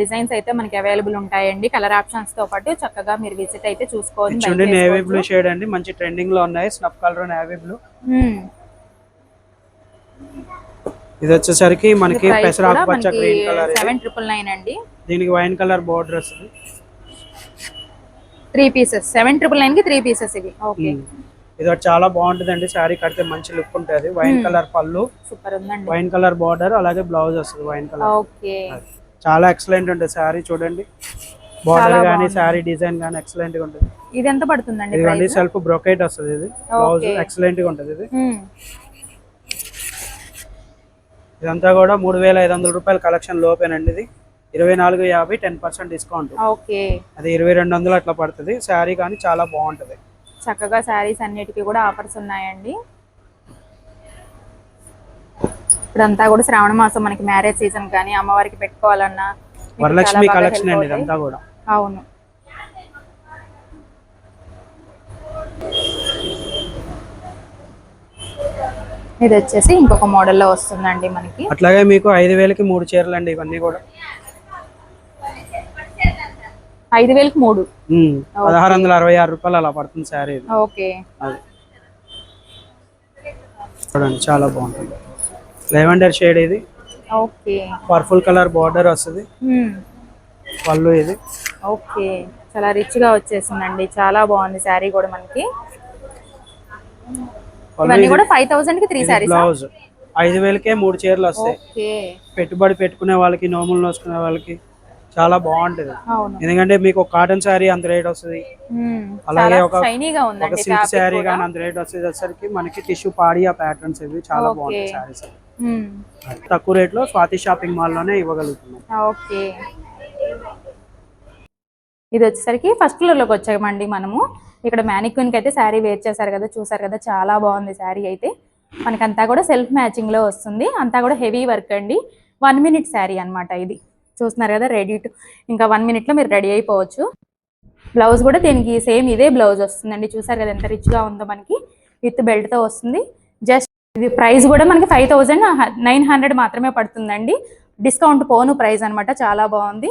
S1: డిజైన్స్ అయితే మనకి అవైలబుల్ ఉంటాయండి. కలర్ ఆప్షన్స్తో పాటు చక్కగా మీరు విజిట్ అయితే చూసుకోవచ్చు
S3: నేవీ బ్లూ షేడ్ అండి. మంచి ట్రెండింగ్లో ఉన్నాయి. Snuff colour navy blue. ఇది వచ్చేసరికి మనకి పెసరాకు పచ్చ green colour
S1: seven triple nine అండి.
S3: దీనికి వైన్ కలర్ బోర్డర్ వస్తుంది
S1: త్రీ పీసెస్ సెవెన్ ట్రిపుల్ నైన్కి త్రీ పీసెస్ ఇవి. ఓకే
S3: ఇది చాలా బాగుంటుంది అండి శారీ కడితే మంచి లుక్ ఉంటుంది. వైన్ కలర్ పళ్ళు.
S1: సూపర్ ఉందండి.
S3: వైన్ కలర్ బార్డర్ అలాగే బ్లౌజ్ వస్తుంది వైన్ కలర్.
S1: ఓకే.
S3: చాలా ఎక్సలెంట్ ఉంటుంది శారీ చూడండి. బార్డర్ కానీ శారీ డిజైన్ కానీ ఎక్సలెంట్గా ఉంటుంది.
S1: ఇది ఎంత పడుతుందండి
S3: ఇదిగోండి సెల్ఫ్ బ్రొకేట్ వస్తుంది ఇది. బ్లౌజ్. ఎక్సలెంట్గా ఉంటుంది ఇది.
S1: Hmm.
S3: ఇదంతా కూడా మూడు వేల ఐదు వందల రూపాయల కలెక్షన్ లోపేనండి ఇది. ఇరవై నాలుగు యాభై టెన్ పర్సెంట్ డిస్కౌంట్.
S1: ఓకే.
S3: అది ఇరవై రెండు వందలు అట్లా పడుతుంది. శారీ కానీ చాలా బాగుంటుంది.
S1: చక్కగా శారీస్ అన్నిటికీ కూడా ఆఫర్స్ ఉన్నాయండి. ఇప్పుడంతా కూడా శ్రావణ మాసం మనకి మ్యారేజ్ సీజన్ కానీ అమ్మవారికి పెట్టుకోవాలన్నా
S3: వరలక్ష్మి కలెక్షన్ అండి. ఇదంతా కూడా.
S1: అవును. ఇది వచ్చేసి ఇంకొక మోడల్లో వస్తుందండి మనకి.
S3: అట్లాగే మీకు ఐదు వేలకి మూడు చీరలు అండి ఇవన్నీ కూడా.
S1: ఐదు వేలకు మూడు.
S3: పదహారు వందల అరవై ఆరు రూపాయలు అలా పడుతుంది శారీ ఇది.
S1: ఓకే.
S3: చూడండి చాలా బాగుంటుంది. లెవెండర్ షేడ్ ఇది.
S1: ఓకే.
S3: పర్పుల్ కలర్ బార్డర్ వస్తుంది. పళ్ళు ఇది.
S1: ఓకే. చాలా రిచ్గా వచ్చేసిందండి. చాలా బాగుంది శారీ కూడా మనకి. ఇవన్నీ కూడా ఫైవ్ థౌసండ్కి త్రీ శారీస్
S3: బ్లౌజ్ ఐదు వేలకే మూడు చీరలు వస్తాయి. పెట్టుబడి పెట్టుకునే వాళ్ళకి నోములు నోసుకునే వాళ్ళకి చాలా బాగుంటుంది. ఎందుకంటే మీకు కాటన్ శారీ అంత రేట్ వస్తుంది. అలాగే ఒక- సిల్క్ శారీ. కానీ అంత రేట్ వచ్చేసరికి మనకి టిష్యూ పాడియా ప్యాటర్న్స్ ఇవి చాలా. బాగుంటాయి శారీస్. తక్కువ రేట్లో స్వాతి షాపింగ్ మాల్లోనే ఇవ్వగలుగుతున్నాం.
S1: ఓకే. ఇది వచ్చేసరికి ఫస్ట్ ఫ్లోర్లోకి వచ్చామండి మనము. ఇక్కడ మ్యానిక్విన్కి అయితే శారీ వేర్ చేశారు కదా చూసారు కదా చాలా బాగుంది శారీ అయితే. మనకంతా కూడా సెల్ఫ్ మ్యాచింగ్లో వస్తుంది. అంతా కూడా హెవీ వర్క్ అండి. వన్ మినిట్ శారీ అన్నమాట ఇది. చూస్తున్నారు కదా రెడీ టు ఇంకా వన్ మినిట్లో మీరు రెడీ అయిపోవచ్చు. బ్లౌజ్ కూడా దీనికి సేమ్ ఇదే బ్లౌజ్ వస్తుందండి. చూసారు కదా ఎంత రిచ్గా ఉందో మనకి. విత్ బెల్ట్తో వస్తుంది. జస్ట్ ఇది ప్రైస్ కూడా మనకి ఫైవ్ థౌజండ్ నైన్ హండ్రెడ్ మాత్రమే పడుతుందండి. డిస్కౌంట్ పోను ప్రైస్ అన్నమాట చాలా బాగుంది.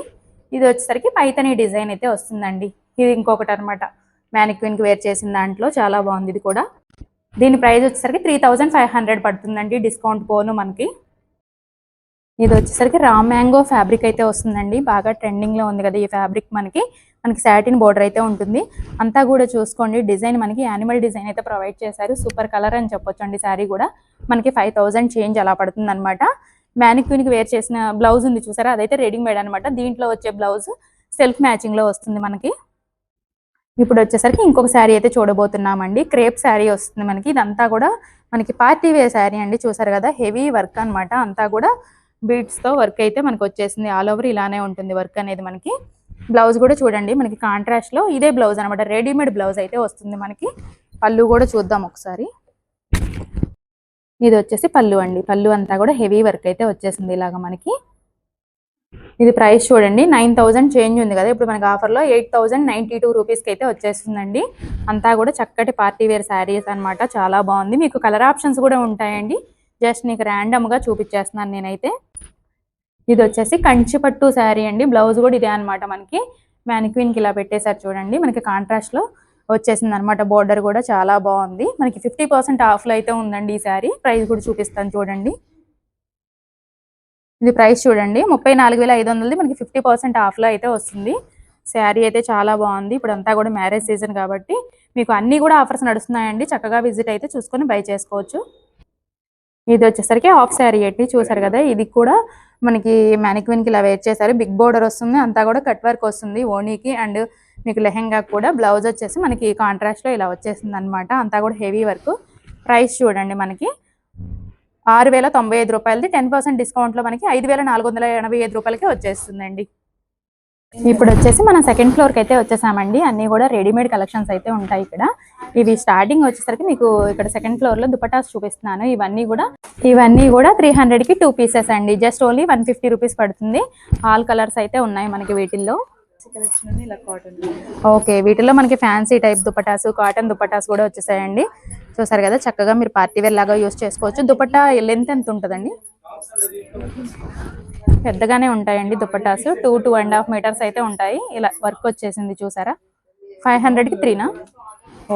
S1: ఇది వచ్చేసరికి పైతని డిజైన్ అయితే వస్తుందండి. ఇది ఇంకొకటి అనమాట కి వేర్ చేసిన దాంట్లో చాలా బాగుంది ఇది కూడా. దీని ప్రైస్ వచ్చేసరికి త్రీ థౌజండ్ ఫైవ్ హండ్రెడ్ పడుతుందండి. డిస్కౌంట్ పోను మనకి. ఇది వచ్చేసరికి రా మ్యాంగో ఫ్యాబ్రిక్ అయితే వస్తుందండి. బాగా ట్రెండింగ్లో ఉంది కదా ఈ ఫ్యాబ్రిక్ మనకి. మనకి శాటిన్ బోర్డర్ అయితే ఉంటుంది. అంతా కూడా చూసుకోండి. డిజైన్ మనకి యానిమల్ డిజైన్ అయితే ప్రొవైడ్ చేశారు. సూపర్ కలర్ అని చెప్పొచ్చు అండి శారీ కూడా. మనకి ఫైవ్ థౌజండ్ చేంజ్ అలా పడుతుంది అనమాట కి వేర్ చేసిన బ్లౌజ్ ఉంది చూసారా? అదైతే రెడీమేడ్ అనమాట దీంట్లో వచ్చే బ్లౌజ్ సెల్ఫ్ మ్యాచింగ్లో వస్తుంది మనకి. ఇప్పుడు వచ్చేసరికి ఇంకొక శారీ అయితే చూడబోతున్నామండి. క్రేప్ శారీ వస్తుంది మనకి. ఇదంతా కూడా మనకి పార్టీ వేర్ శారీ అండి. చూసారు కదా? హెవీ వర్క్ అన్నమాట. అంతా కూడా బీట్స్తో వర్క్ అయితే మనకు వచ్చేసింది. ఆల్ ఓవర్ ఇలానే ఉంటుంది వర్క్ అనేది మనకి. బ్లౌజ్ కూడా చూడండి మనకి కాంట్రాస్ట్లో ఇదే బ్లౌజ్ అనమాట రెడీమేడ్ బ్లౌజ్ అయితే వస్తుంది మనకి. పళ్ళు కూడా చూద్దాం ఒకసారి. ఇది వచ్చేసి పళ్ళు అండి. పళ్ళు అంతా కూడా హెవీ వర్క్ అయితే వచ్చేసింది ఇలాగా మనకి. ఇది ప్రైస్ చూడండి నైన్ థౌజండ్ చేంజ్ ఉంది కదా. ఇప్పుడు మనకి ఆఫర్లో ఎయిట్ థౌజండ్ నైంటీ టూ రూపీస్కి అయితే వచ్చేస్తుందండి. అంతా కూడా చక్కటి పార్టీ వేర్ శారీస్ అన్నమాట. చాలా బాగుంది. మీకు కలర్ ఆప్షన్స్ కూడా ఉంటాయండి. జస్ట్ నీకు ర్యాండమ్గా చూపించేస్తున్నాను నేనైతే. ఇది వచ్చేసి కంచి పట్టు శారీ అండి. బ్లౌజ్ కూడా ఇదే అనమాట మనకి. మ్యానిక్విన్కి ఇలా పెట్టేశారు చూడండి. మనకి కాంట్రాస్ట్లో వచ్చేసింది అనమాట బోర్డర్ కూడా చాలా బాగుంది. మనకి ఫిఫ్టీ పర్సెంట్ ఆఫ్లో అయితే ఉందండి ఈ శారీ. ప్రైస్ కూడా చూపిస్తాను చూడండి. ఇది ప్రైస్ చూడండి. ముప్పై నాలుగు వేల ఐదు వందలది మనకి ఫిఫ్టీ పర్సెంట్ ఆఫ్లో అయితే వస్తుంది. శారీ అయితే చాలా బాగుంది. ఇప్పుడు అంతా కూడా మ్యారేజ్ సీజన్ కాబట్టి మీకు అన్నీ కూడా ఆఫర్స్ నడుస్తున్నాయండి. చక్కగా విజిట్ అయితే చూసుకొని బై చేసుకోవచ్చు. ఇది వచ్చేసరికి హాఫ్ శారీ ఎట్టి చూసారు కదా. ఇది కూడా మనకి మ్యానిక్విన్కి కి ఇలా వేర్ చేశారు. బిగ్ బోర్డర్ వస్తుంది అంతా కూడా కట్ వర్క్ వస్తుంది ఓనీకి అండ్ మీకు లెహెంగా కూడా బ్లౌజ్ వచ్చేసి మనకి కాంట్రాస్ట్లో ఇలా వచ్చేసింది అనమాట అంతా కూడా హెవీ వర్క్ ప్రైస్ చూడండి మనకి. ఆరు వేల తొంభై ఐదు రూపాయలది టెన్ పర్సెంట్ డిస్కౌంట్లో మనకి ఐదు వేల నాలుగు వందల ఎనభై ఐదు రూపాయలకి వచ్చేస్తుందండి. ఇప్పుడు వచ్చేసి మనం సెకండ్ ఫ్లోర్కి అయితే వచ్చేసామండి. అన్నీ కూడా రెడీమేడ్ కలెక్షన్స్ అయితే ఉంటాయి ఇక్కడ. ఇవి స్టార్టింగ్ వచ్చేసరికి మీకు ఇక్కడ సెకండ్ ఫ్లోర్లో దుపటాస్ చూపిస్తున్నాను. ఇవన్నీ కూడా ఇవన్నీ కూడా త్రీ హండ్రెడ్కి టూ పీసెస్ అండి. Just only one fifty rupees పడుతుంది. ఆల్ కలర్స్ అయితే ఉన్నాయి మనకి వీటిల్లో. ఓకే వీటిలో మనకి fancy type dupattas cotton dupattas కూడా వచ్చేసాయండి. చూసారు కదా చక్కగా మీరు పార్టీ వేర్ లాగా యూస్ చేసుకోవచ్చు. దుపటా లెంత్ ఎంత ఉంటుందండి? పెద్దగానే ఉంటాయండి dupattas. Two two and half metres అయితే ఉంటాయి. ఇలా వర్క్ వచ్చేసింది చూసారా? ఫైవ్ హండ్రెడ్కి త్రీనా?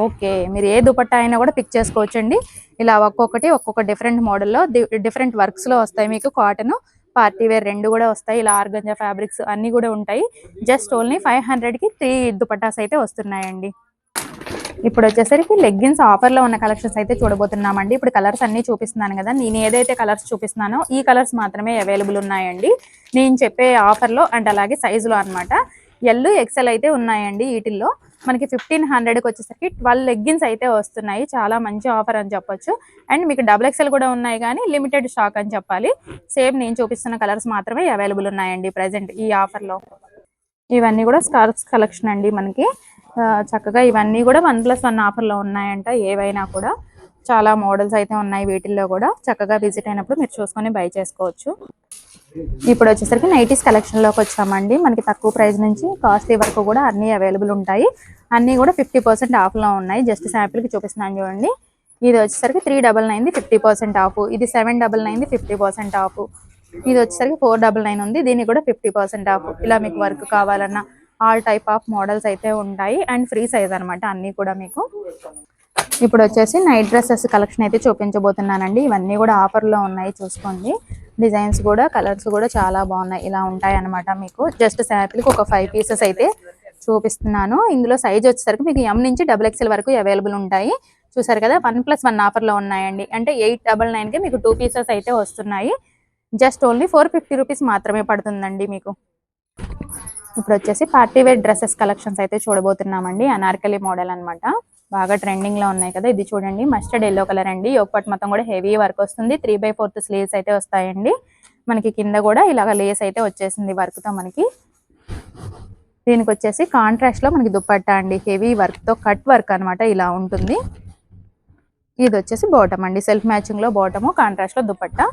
S1: ఓకే మీరు ఏ దుపట్టా అయినా కూడా పిక్ చేసుకోవచ్చు అండి ఇలా ఒక్కొక్కటి ఒక్కొక్క డిఫరెంట్ మోడల్లో డిఫరెంట్ వర్క్స్లో వస్తాయి మీకు కాటన్. పార్టీ వేర్ రెండు కూడా వస్తాయి. ఇలా ఆర్గంజా ఫ్యాబ్రిక్స్ అన్ని కూడా ఉంటాయి. జస్ట్ ఓన్లీ ఫైవ్ హండ్రెడ్కి త్రీ దుపట్టాస్ అయితే వస్తున్నాయండి. ఇప్పుడు వచ్చేసరికి లెగ్గిన్స్ ఆఫర్లో ఉన్న కలెక్షన్స్ అయితే చూడబోతున్నామండి. ఇప్పుడు కలర్స్ అన్ని చూపిస్తున్నాను కదా. నేను ఏదైతే కలర్స్ చూపిస్తున్నానో ఈ కలర్స్ మాత్రమే అవైలబుల్ ఉన్నాయండి. నేను చెప్పే ఆఫర్లో అండ్ అలాగే సైజులో లో అన్నమాట. ఎల్ ఎక్సెల్ అయితే ఉన్నాయండి వీటిల్లో. మనకి ఫిఫ్టీన్ హండ్రెడ్కి వచ్చేసరికి ట్వెల్వ్ లెగ్గిన్స్ అయితే వస్తున్నాయి. చాలా మంచి ఆఫర్ అని చెప్పొచ్చు. అండ్ మీకు డబుల్ ఎక్సెల్ కూడా ఉన్నాయి కానీ లిమిటెడ్ స్టాక్ అని చెప్పాలి. సేమ్ నేను చూపిస్తున్న కలర్స్ మాత్రమే అవైలబుల్ ఉన్నాయండి ప్రజెంట్ ఈ ఆఫర్లో ఇవన్నీ కూడా స్కార్ఫ్స్ కలెక్షన్ అండి మనకి. చక్కగా ఇవన్నీ కూడా వన్ ప్లస్ వన్ ఆఫర్లో ఉన్నాయంట ఏవైనా కూడా. చాలా మోడల్స్ అయితే ఉన్నాయి వీటిల్లో కూడా. చక్కగా విజిట్ అయినప్పుడు మీరు చూసుకొని బై చేసుకోవచ్చు. ఇప్పుడు వచ్చేసరికి నైటీస్ కలెక్షన్లోకి వచ్చామండి. మనకి తక్కువ ప్రైస్ నుంచి కాస్ట్లీ వరకు కూడా అన్నీ అవైలబుల్ ఉంటాయి. అన్నీ కూడా ఫిఫ్టీ పర్సెంట్ ఆఫ్లో ఉన్నాయి. జస్ట్ శాంపిల్కి చూపిస్తున్నాను చూడండి. ఇది వచ్చేసరికి త్రీ డబల్ నైన్ది ఫిఫ్టీ పర్సెంట్ ఆఫ్ ఇది సెవెన్ డబల్ నైన్ది ఫిఫ్టీ పర్సెంట్ ఆఫ్ ఇది వచ్చేసరికి ఫోర్ డబల్ నైన్ ఉంది. దీనికి కూడా ఫిఫ్టీ పర్సెంట్ ఆఫ్ ఇలా మీకు వర్క్ కావాలన్నా ఆల్ టైప్ ఆఫ్ మోడల్స్ అయితే ఉంటాయి. అండ్ ఫ్రీ సైజ్ అనమాట అన్నీ కూడా మీకు. ఇప్పుడు వచ్చేసి నైట్ డ్రెస్సెస్ కలెక్షన్ అయితే చూపించబోతున్నానండి. ఇవన్నీ కూడా ఆఫర్లో ఉన్నాయి. చూసుకోండి. డిజైన్స్ కూడా కలర్స్ కూడా చాలా బాగున్నాయి. ఇలా ఉంటాయి అన్నమాట మీకు. జస్ట్ శాంపిల్కి ఒక ఫైవ్ పీసెస్ అయితే చూపిస్తున్నాను. ఇందులో సైజ్ వచ్చేసరికి మీకు ఎం నుంచి డబుల్ ఎక్స్ఎల్ వరకు అవైలబుల్ ఉంటాయి. చూసారు కదా వన్ ప్లస్ వన్ ఆఫర్లో ఉన్నాయండి. అంటే ఎయిట్ డబల్ నైన్కి మీకు టూ పీసెస్ అయితే వస్తున్నాయి. Just only four fifty rupees మాత్రమే పడుతుందండి మీకు. ఇప్పుడు వచ్చేసి పార్టీ వేర్ డ్రెస్సెస్ కలెక్షన్స్ అయితే చూడబోతున్నామండి. అనార్కలి మోడల్ అన్నమాట. బాగా ట్రెండింగ్లో ఉన్నాయి కదా. ఇది చూడండి మస్టర్డ్ ఎల్లో కలర్ అండి. ఒకటి మొత్తం కూడా హెవీ వర్క్ వస్తుంది. త్రీ బై ఫోర్త్ స్లీవ్స్ అయితే వస్తాయండి. మనకి కింద కూడా ఇలాగ లేస్ అయితే వచ్చేసింది వర్క్తో మనకి. దీనికి వచ్చేసి కాంట్రాస్ట్లో మనకి దుప్పట్టా అండి. హెవీ వర్క్తో కట్ వర్క్ అన్నమాట ఇలా ఉంటుంది. ఇది వచ్చేసి బాటమ్ అండి. సెల్ఫ్ మ్యాచింగ్లో బాటము కాంట్రాస్ట్లో దుపట్టా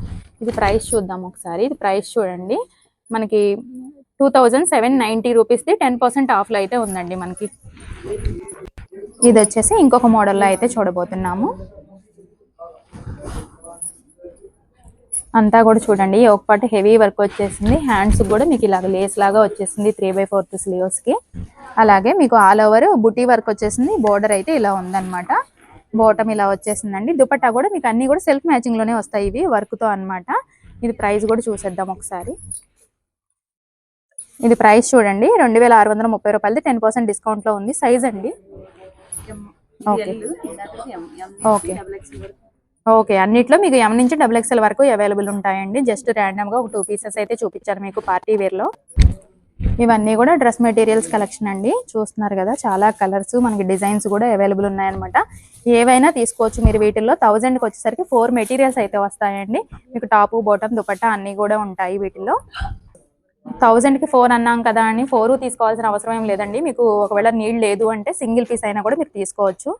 S1: ఇది ప్రైస్ చూద్దాం ఒకసారి. ఇది ప్రైస్ చూడండి. మనకి టూ థౌజండ్ సెవెన్ నైంటీ రూపీస్ది టెన్ పర్సెంట్ ఆఫ్లో అయితే ఉందండి మనకి. ఇది వచ్చేసి ఇంకొక మోడల్లో అయితే చూడబోతున్నాము. అంతా కూడా చూడండి ఒక పాటు హెవీ వర్క్ వచ్చేసింది. హ్యాండ్స్ కూడా మీకు ఇలాగ లేస్ లాగా వచ్చేసింది త్రీ బై ఫోర్త్ స్లీవ్స్కి అలాగే మీకు ఆల్ ఓవర్ బుటీ వర్క్ వచ్చేసింది బోర్డర్ అయితే ఇలా ఉందన్నమాట. బోటం ఇలా వచ్చేసిందండి. దుపట్టా కూడా మీకు అన్ని కూడా సెల్ఫ్ మ్యాచింగ్లోనే వస్తాయి ఇవి వర్క్తో అనమాట ఇది ప్రైస్ కూడా చూసేద్దాం ఒకసారి. ఇది ప్రైస్ చూడండి రెండు వేల ఆరు వందల ముప్పై రూపాయలది టెన్ పర్సెంట్ డిస్కౌంట్లో ఉంది. సైజ్ అండి. ఓకే ఓకే అన్నిట్లో మీకు ఎం నుంచి డబుల్ ఎక్స్ఎల్ వరకు అవైలబుల్ ఉంటాయండి. జస్ట్ ర్యాండమ్గా ఒక టూ పీసెస్ అయితే చూపించారు మీకు పార్టీ వేర్లో. ఇవన్నీ కూడా డ్రెస్ మెటీరియల్స్ కలెక్షన్ అండి. చూస్తున్నారు కదా చాలా కలర్స్ మనకి డిజైన్స్ కూడా అవైలబుల్ ఉన్నాయన్నమాట. ఏవైనా తీసుకోవచ్చు మీరు వీటిల్లో. థౌజండ్కి వచ్చేసరికి ఫోర్ మెటీరియల్స్ అయితే వస్తాయండి. మీకు టాపు బాటమ్ దుపట్టా అన్ని కూడా ఉంటాయి వీటిలో థౌజండ్కి ఫోర్ అన్నాం కదా అని ఫోర్ తీసుకోవాల్సిన అవసరం ఏం లేదండి. మీకు ఒకవేళ నీళ్ళు లేదు అంటే సింగిల్ పీస్ అయినా కూడా మీరు తీసుకోవచ్చు.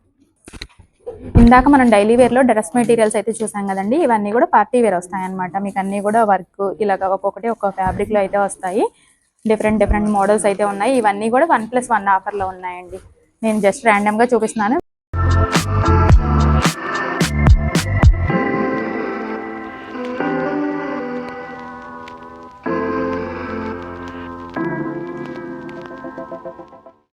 S1: ఇందాక మనం డైలీ వేర్లో డ్రెస్ మెటీరియల్స్ అయితే చూసాం కదండి. ఇవన్నీ కూడా పార్టీ వేర్ వస్తాయి అన్నమాట మీకు అన్ని కూడా వర్క్ ఇలాగ ఒక్కొక్కటి ఒక్కొక్క ఫ్యాబ్రిక్లో అయితే వస్తాయి. డిఫరెంట్ డిఫరెంట్ మోడల్స్ అయితే ఉన్నాయి. ఇవన్నీ కూడా వన్ ప్లస్ వన్ ఆఫర్లో ఉన్నాయండి. నేను జస్ట్ ర్యాండమ్గా చూపిస్తున్నాను.